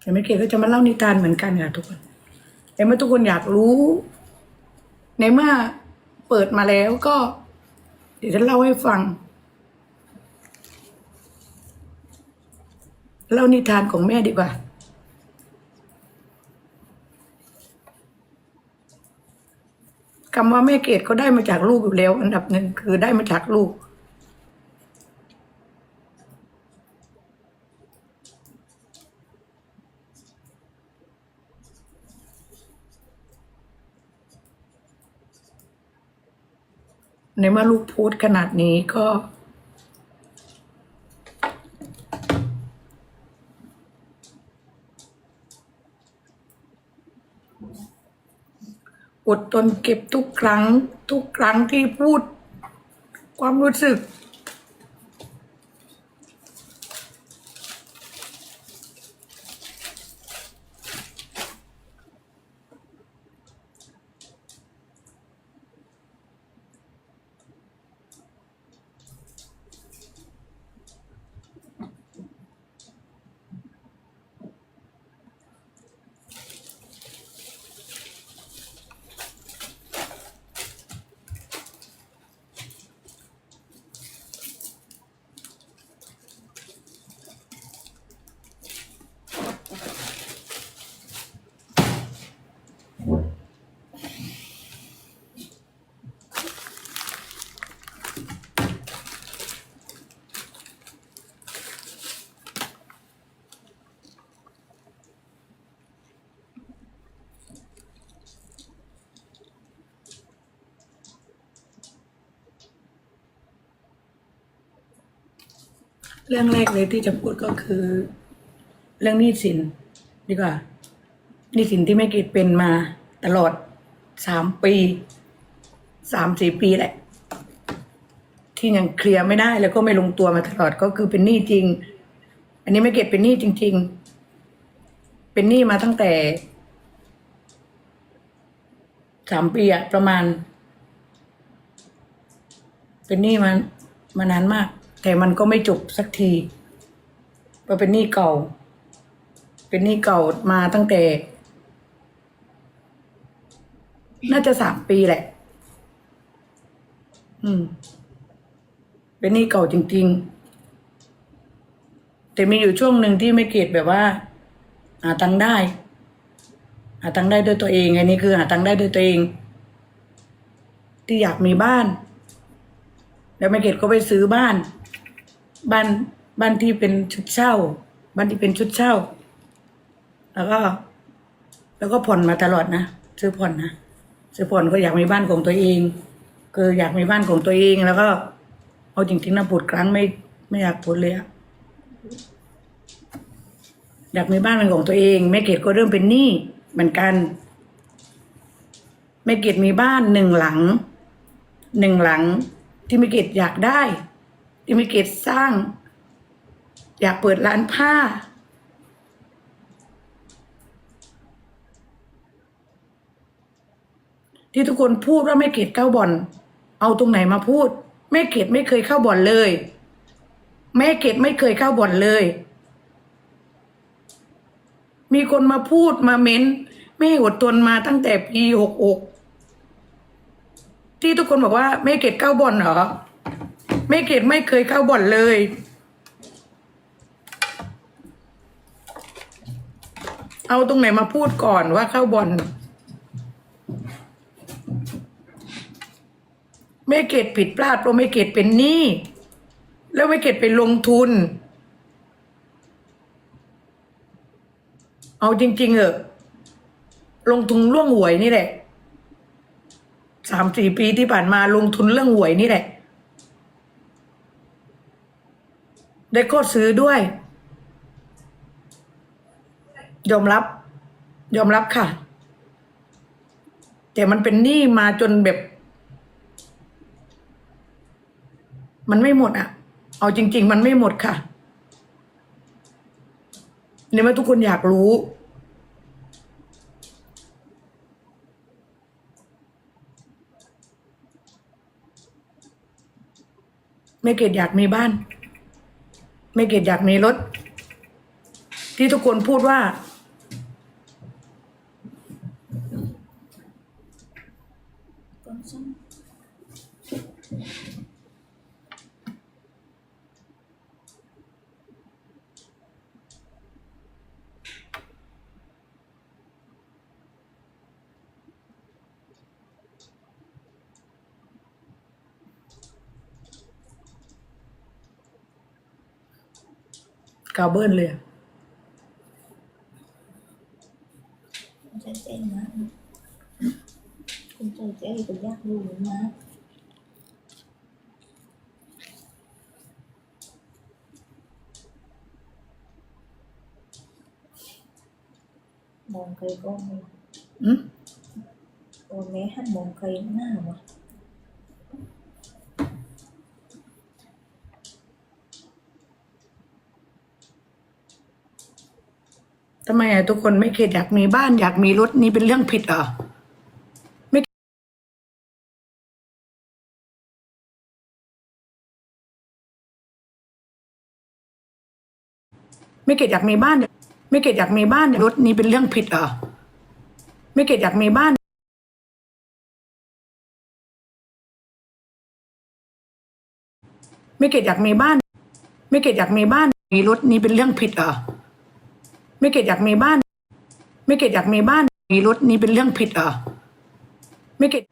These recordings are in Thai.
แต่ไม่เกดก็จะมาเล่านิทานเหมือนกันค่ะทุกคน แต่เมื่อทุกคนอยากรู้ ในเมื่อเปิดมาแล้วก็ เดี๋ยวจะเล่าให้ฟัง เล่านิทานของแม่ดีกว่าคำว่าแม่เกดก็ได้มาจากลูกอยู่แล้ว อันดับหนึ่งคือได้มาจากลูก ในเมื่อลูกพูดขนาดนี้ก็อดทนเก็บทุกครั้ง ทุกครั้งที่พูด ความรู้สึก เรื่องแรกเลยที่จะพูดก็คือ เรื่องหนี้สินดีกว่าหนี้สินที่แม่เกดเป็นมาตลอดสามปีสามสี่ปีแหละ ที่ยังเคลียร์ไม่ได้แล้วก็ไม่ลงตัวมาตลอดก็คือเป็นหนี้จริง อันนี้แม่เกดเป็นหนี้จริง ๆ เป็นหนี้มาตั้งแต่สามปีอะประมาณ เป็นหนี้มามานานมาก แต่มันก็ไม่จบสักทีเราเป็นหนี้เก่า เป็นหนี้เก่ามาตั้งแต่ น่าจะสามปีแหละ อืม เป็นหนี้เก่าจริง ๆ แต่มีอยู่ช่วงหนึ่งที่ไม่เกตแบบว่า หาตังค์ได้ หาตังค์ได้ด้วยตัวเองอันนี้คือหาตังค์ได้ด้วยตัวเอง ที่อยากมีบ้าน แล้วแม่เกดก็ไปซื้อบ้าน บ้านบ้านที่เป็นชุดเช่า บ้านที่เป็นชุดเช่า แล้วก็ แล้วก็ผ่อนมาตลอดนะซื้อผ่อนนะซื้อผ่อนก็อยากมีบ้านของตัวเองคืออยากมีบ้านของตัวเองแล้วก็ เอาจริงๆนะพูดครั้งไม่ไม่อยากพูดเลยอะอยากมีบ้านเป็นของตัวเองแม่เกดก็เริ่มเป็นหนี้เหมือนกันแม่เกดมีบ้านหนึ่งหลังหนึ่งหลังที่แมิเกตอยากได้ ที่มิเกตสร้าง อยากเปิดร้านผ้า ที่ทุกคนพูดว่าไม่เกตเข้าบ่อน เอาตรงไหนมาพูดแม่เกตไม่เคยเข้าบ่อนเลย แม่เกตไม่เคยเข้าบ่อนเลย มีคนมาพูดมาเม้นแม่อดทนมาตั้งแต่ปีหกอกที่ทุกคนบอกว่าไม่เกตเข้าบ่อนเหรอ ไม่เกตไม่เคยเข้าบ่อนเลย เอาตรงไหนมาพูดก่อนว่าเข้าบ่อนไม่เกตผิดพลาดเพราะไม่เกตเป็นหนี้แล้วไม่เกตไปลงทุน เอาจริง ๆ เออลงทุนล่วงหวยนี่แหละสามสี่ปีที่ผ่านมาลงทุนเรื่องหวยนี่แหละ ได้ก็ซื้อด้วย ยอมรับ ยอมรับค่ะ แต่มันเป็นหนี้มาจนแบบ มันไม่หมดอะ เอาจริง ๆ มันไม่หมดค่ะเนี่ยว่าทุกคนอยากรู้ ไม่เกดอยากมีบ้าน ไม่เกดอยากมีรถ ที่ทุกคนพูดว่า กาวเบิ้ลเลยอะฉันเจ๊งนะคุณเจอเจ๊คุณอยากดูนะมองเคยก็ไม่อืม โอ้แม่หันมองเคยหน้าวะ ทำไมอะทุกคนไม่เกลียดอยากมีบ้านอยากมีรถนี่เป็นเรื่องผิดเหรอไม่ไม่เกลียดอยากมีบ้าน ไม่เกลียดอยากมีบ้านรถนี่เป็นเรื่องผิดเหรอไม่เกลียดอยากมีบ้านไม่เกลียดอยากมีบ้าน ไม่เกลียดอยากมีบ้านมีรถนี่เป็นเรื่องผิดเหรอ ไม่เกดอยากมีบ้าน ไม่เกดอยากมีบ้านมีรถนี่เป็นเรื่องผิดเหรอไม่เกด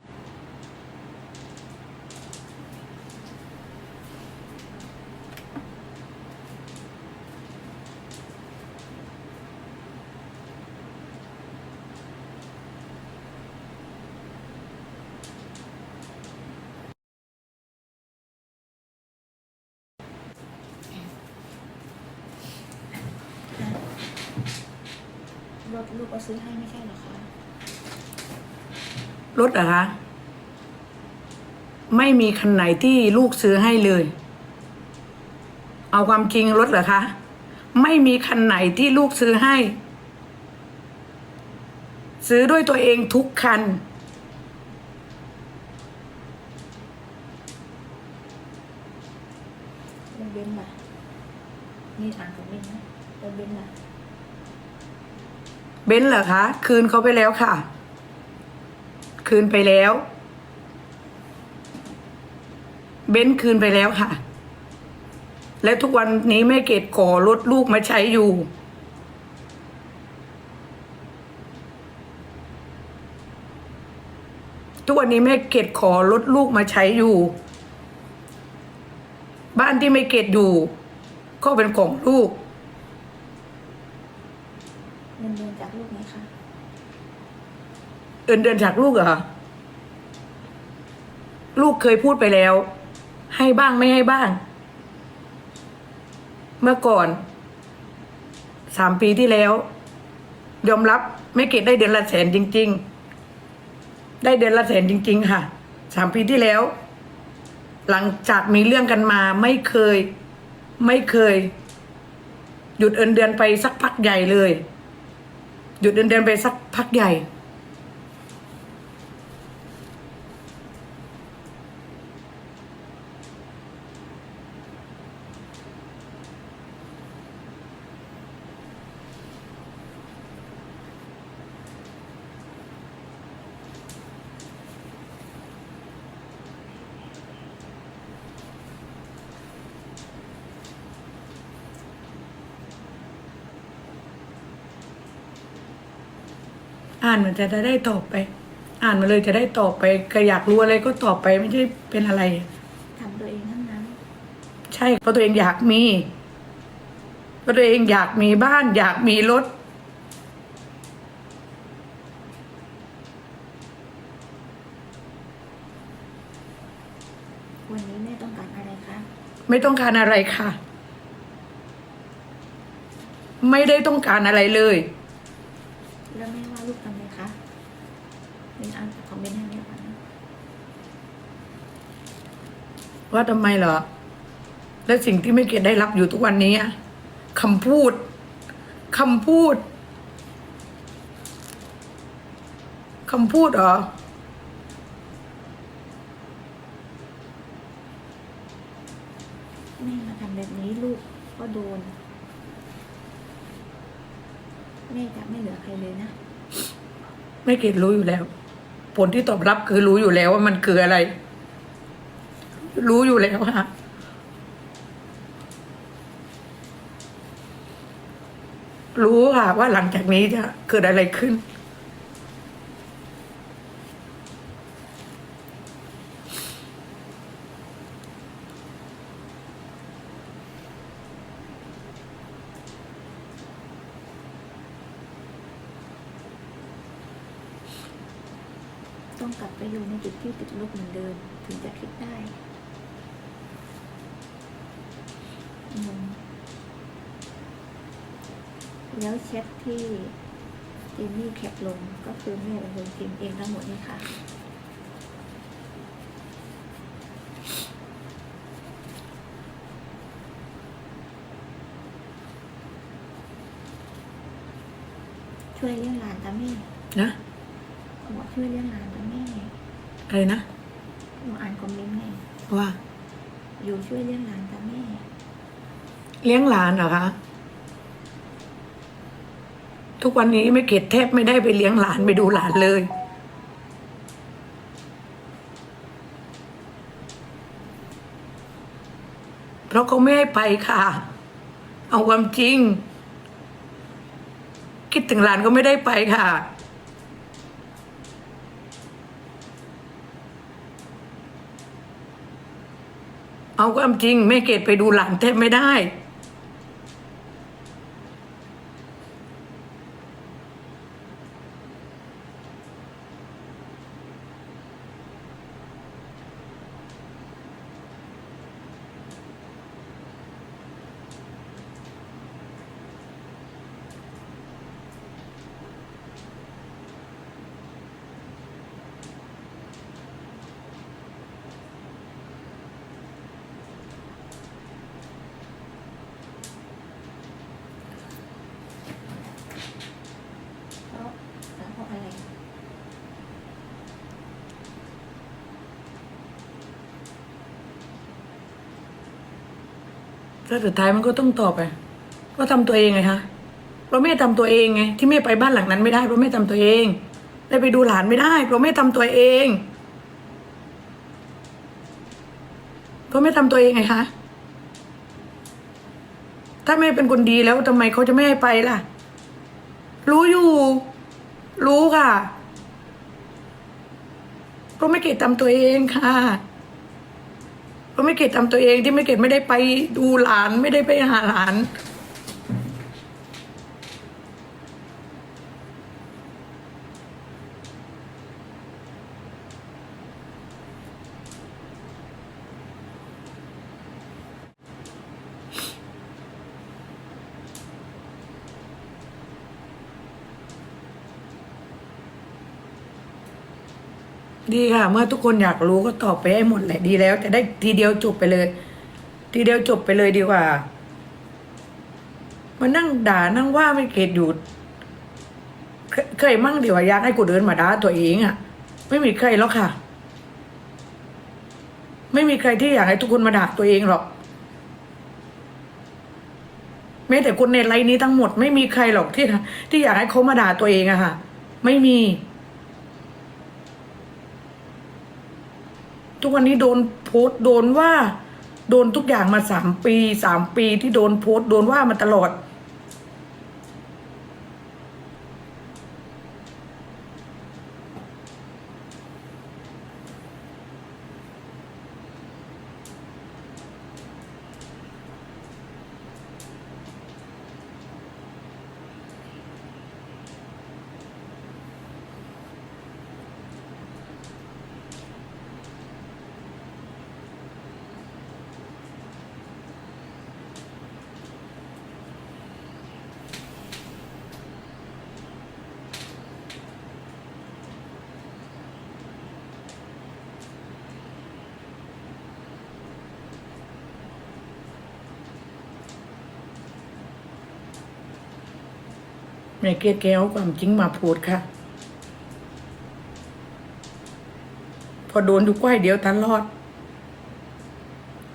ถลูกก็ซื้อให้ไม่ใช่เหรอคะรถเหรอคะ ไม่มีคันไหนที่ลูกซื้อให้เลย เอาความจริงรถเหรอคะ ไม่มีคันไหนที่ลูกซื้อให้ ซื้อด้วยตัวเองทุกคันรถเบนซ์ล่ะนี่ถามกับเบนซ์นะรถเบนซ์ล่ะ เบนซ์เหรอคะ คืนเขาไปแล้วค่ะ คืนไปแล้ว เบนซ์คืนไปแล้วค่ะ และทุกวันนี้แม่เกดขอรถลูกมาใช้อยู่ ทุกวันนี้แม่เกดขอรถลูกมาใช้อยู่ บ้านที่ไม่เกดอยู่ ก็เป็นของลูก เงินเดือนจากลูกไหมคะ เอินเดือนจากลูกเหรอลูกเคยพูดไปแล้ว ให้บ้างไม่ให้บ้าง เมื่อก่อนสามปีที่แล้ว ยอมรับไม่เก็บได้เดือนละแสนจริง ๆ ได้เดือนละแสนจริง ๆ ค่ะสามปีที่แล้ว หลังจากมีเรื่องกันมาไม่เคย ไม่เคย หยุดเอินเดือนไปสักพักใหญ่เลย หยุดเอินเดือนไปสักพักใหญ่ อ่านมันจะได้ตอบไป อ่านมาเลยจะได้ตอบไปใครอยากรู้อะไรก็ตอบไปไม่ใช่เป็นอะไรทำตัวเองทั้งนั้น ใช่เพราะตัวเองอยากมีเพราะตัวเองอยากมีบ้าน อยากมีรถวันนี้แม่ต้องการอะไรคะ ไม่ต้องการอะไรค่ะ ไม่ได้ต้องการอะไรเลย แล้วแม่ ว่าลูกทำไงคะเป็นอ่านคอมเมนต์ให้แม่ฟังนะว่าทำไมเหรอ และสิ่งที่ไม่เกียรติได้รับอยู่ทุกวันนี้อะคำพูดคำพูดคำพูดเหรอแม่มาทำแบบนี้ลูกก็โดนแม่จะไม่เหลือใครเลยนะ ไม่เกลียดรู้อยู่แล้ว ผลที่ตอบรับคือรู้อยู่แล้วว่ามันคืออะไร รู้อยู่แล้วค่ะรู้ค่ะว่าหลังจากนี้จะเกิดอะไรขึ้น ต้องกลับไปอยู่ในจุดที่ติดลบเหมือนเดิม ถึงจะคิดได้อืม แล้วแชทที่เจนนี่แคปลงก็คือแม่เป็นคนพิมพ์เองทั้งหมดนี่ค่ะ ช่วยเลี้ยงหลานตาแม่นะเขาบอกช่วยเลี้ยงหลานตาแม่อะไรนะหนูอ่านคอมเมนต์ไงว่า อยู่ช่วยเลี้ยงหลานตาแม่ เลี้ยงหลานเหรอคะ ทุกวันนี้ไม่เกดแทบไม่ได้ไปเลี้ยงหลานไปดูหลานเลย เพราะเขาไม่ให้ไปค่ะ เอาความจริง คิดถึงหลานก็ไม่ได้ไปค่ะเอาความจริงแม่เกดไปดูหลานแทบไม่ได้ เพราะเพราะอะไร แล้วสุดท้ายมันก็ต้องตอบไปว่าทำตัวเองไงคะเพราะแม่ทำตัวเองไงที่แม่ไปบ้านหลังนั้นไม่ได้เพราะแม่ทำตัวเองได้ไปดูหลานไม่ได้เพราะแม่ทำตัวเองเพราะแม่ทำตัวเองไงคะถ้าแม่เป็นคนดีแล้วทำไมเขาจะไม่ให้ไปล่ะ รู้อยู่ รู้ค่ะเพราะไม่เกตทำตัวเองค่ะ เพราะไม่เกดทำตัวเองที่ไม่เกดไม่ได้ไปดูหลานไม่ได้ไปหาหลาน ดีค่ะ เมื่อทุกคนอยากรู้ก็ตอบไปให้หมดแหละดีแล้วจะได้ทีเดียวจบไปเลย ทีเดียวจบไปเลยดีกว่ามานั่งด่านั่งว่าไม่เกตอยู่เคยมั่งเดี๋ยวอยากให้กูเดินมาด่าตัวเองอะ่ะ ไม่มีใครหรอกค่ะ ไม่มีใครที่อยากให้ทุกคนมาด่าตัวเองหรอกแม้แต่คนในไลน์นี้ทั้งหมดไม่มีใครหรอกที่ที่อยากให้เขามาด่าตัวเองอะค่ะ ไม่มี ทุกวันนี้โดนโพสต์โดนว่า โดนทุกอย่างมาสามปีสามปีที่โดนโพสต์โดนว่ามาตลอด แม่เกดแกเอาความจริงมาพูดค่ะ พอโดนอยู่ก้เดียวตลอด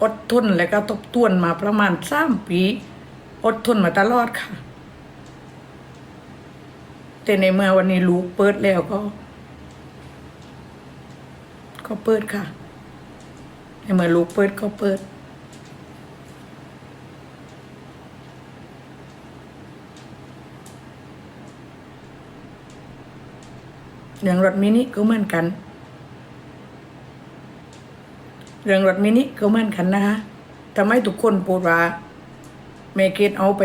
อดทนแล้วก็ทบทวนมาประมาณสามปี อดทนมาตลอดค่ะ แต่ในเมื่อวันนี้ลูกเปิดแล้วก็ ก็เปิดค่ะในเมื่อลูกเปิดก็เปิด เรื่องรถมินิก็เหมือนกัน เรื่องรถมินิก็เหมือนกันนะคะทำให้ทุกคนพูดว่าเมเกตเอาไป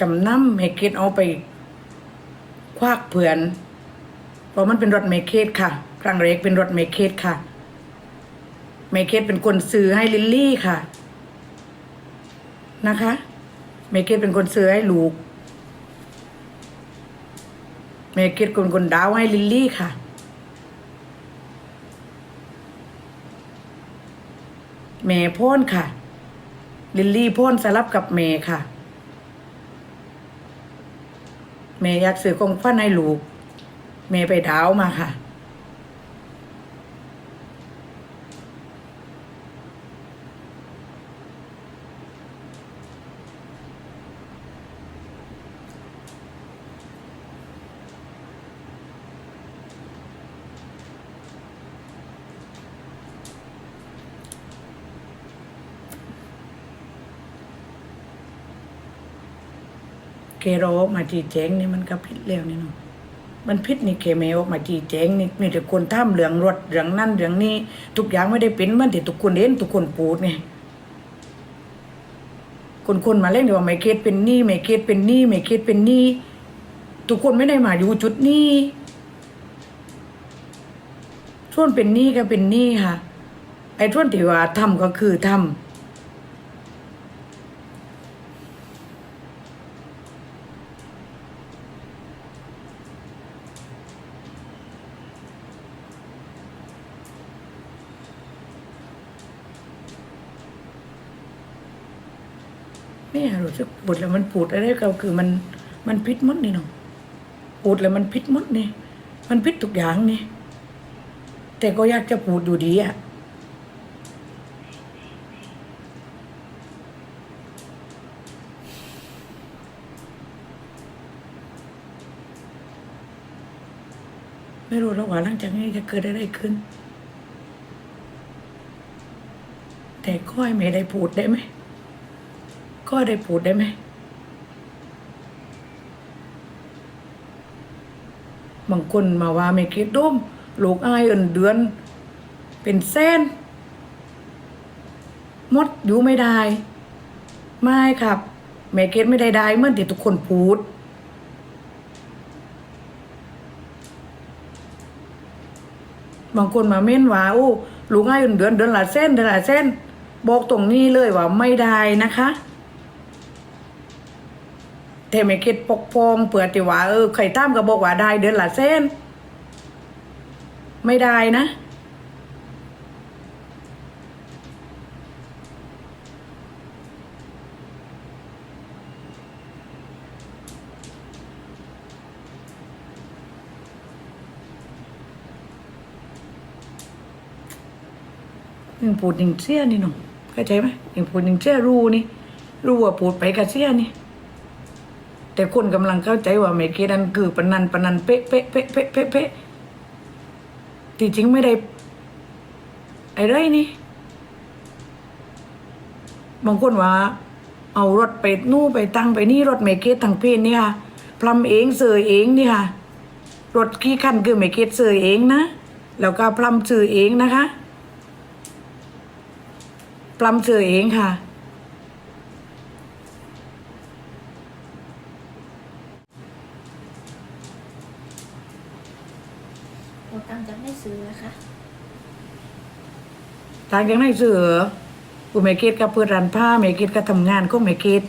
จำนำเมเกตเอาไป ควักเผื่อน เพราะมันเป็นรถเมเกตค่ะครั้งแรกเป็นรถเมเกตค่ะเมเกตเป็นคนซื้อให้ลิลลี่ค่ะ นะคะ เมเกตเป็นคนซื้อให้ลูก เมเกตเป็นคนดาวให้ลิลลี่ค่ะเมย์พ่นค่ะ ลิลลี่พ่นสลับกับเมย์ค่ะเมย์อยากซื้อของฟันให้ลูก เมย์ไปดาวมาค่ะ โรมาจีแจงนี่มันก็ผิดแล้วนี่เนาะมันผิดนี่เคเมออกมาจีแจงนี่มีแต่คนท่ามเหลืองรถเหลืองนั่นเหลืองนี่ทุกอย่างไม่ได้เป็นมันที่ทุกคนเห็นทุกคนพูดไงคนคนมาเล่นเดี๋ยวว่าไม่เกตเป็นนี้ไม่เกตเป็นนี้ไม่เกตเป็นนี้ทุกคนไม่ได้มาอยู่จุดนี้ช่วงเป็นนี้ก็เป็นนี้ค่ะไอ้ช่วงที่ว่าทำก็คือทำ ไม่อยากรู้ สึกปวดแล้วมันปวดอะไรก็คือมันมันพิษมดนี่เนาะปวดแล้วมันพิษมดนี่มันพิษทุกอย่างนี่ แต่ก็อยากจะปวดอยู่ดีอะไม่รู้แล้วว่าหลังจากนี้จะเกิดอะไรขึ้น แต่ก็ให้ไม่ได้พูดได้ไหม ก็ได้พูดได้ไหมบางคนมาว่าไม่คิดด้มลูกอายเอินเดือน เป็นเส้นมดอยู่ไม่ได้ ไม่ครับแม่เกดไม่ได้ได้เมื่อนที่ทุกคนพูด บางคนมาเม้นว่าโอ้ลูกง่ายเดือนเดือนละเส้นเดือนละเส้น บอกตรงนี้เลยว่าไม่ได้นะคะ แต่ไม่คิดปกพองเปิดติว่าเออใครตามก็บอกว่าได้เดือนละเส้น ไม่ได้นะ ยังพูดยังเสี้ยนี่หนูเข้าใจไหมยังพูดยังเสี้ยรูนี่ รูว่าพูดไปกับเสี้ยนี่ แต่คนกำลังเข้าใจว่าเมเกดันคือปนันปนันเป๊ะเป๊ะเป๊ะเป๊ะเป๊ะเป๊ะที่จริงไม่ได้ไอ้ไรนี่บางคนว่า เอารถไปนู่นไปตั้งไปนี่รถเมเกตทั้งเพศนี่ค่ะพลัมเองเสยเองนี่ค่ะรถกี่คันคือเมเกตเสยเองนะแล้วก็พลัมเซื้อเองนะคะปลำเจอเองค่ะ เราตั้งจะไม่ซื้อนะคะ ทางยังไงเสือกูเมเกตกับเพื่อนรันผ้าเมเกตกับทำงานก็เมเกต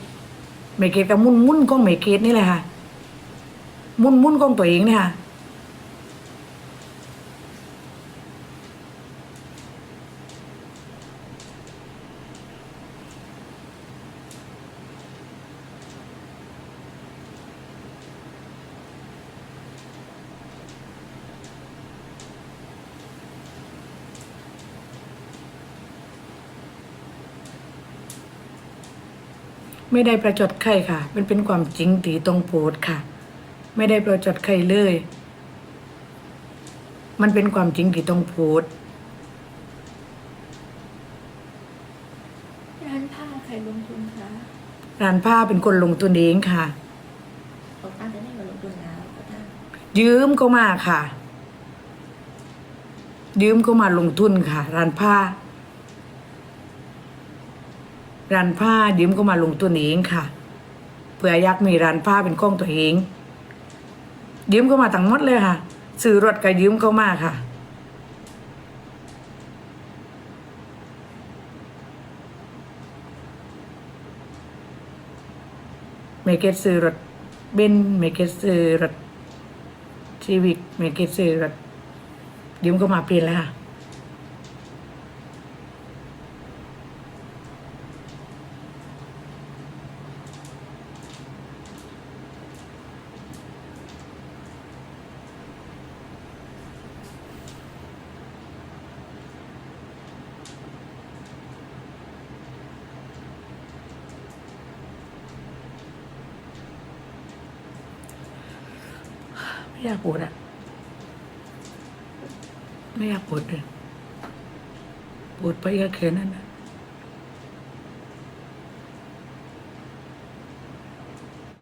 เมเกตกับมุ่นมุ่นก็เมเกตนี่แหละค่ะ มุ่นมุ่นของตัวเองเนี่ยค่ะ ไม่ได้ประจดไข่ค่ะ มันเป็นความจริงตีตรงโพดค่ะ ไม่ได้ประจดไข่เลย มันเป็นความจริงตีตรงโพดร้านผ้าใครลงทุนคะร้านผ้าเป็นคนลงทุนเองค่ะยืมเขามาค่ะ ยืมเขามาลงทุนค่ะ ร้านผ้า ร้านผ้ายืมก็มาลงทุนเองค่ะเผื่อยากมีร้านผ้าเป็นของตัวเองยืมก็มาทั้งหมดเลยค่ะ ซื้อรถก็ยืมก็มาค่ะไม่เกตซื้อรถเบนซ์ไม่เกตซื้อรถชีวิกไม่เกตซื้อรถยืมก็มาเปลี่ยนแล้วค่ะ ไม่อยากปวดอะไม่อยากปวดเลยปวดไปก็แค่นั้นนะ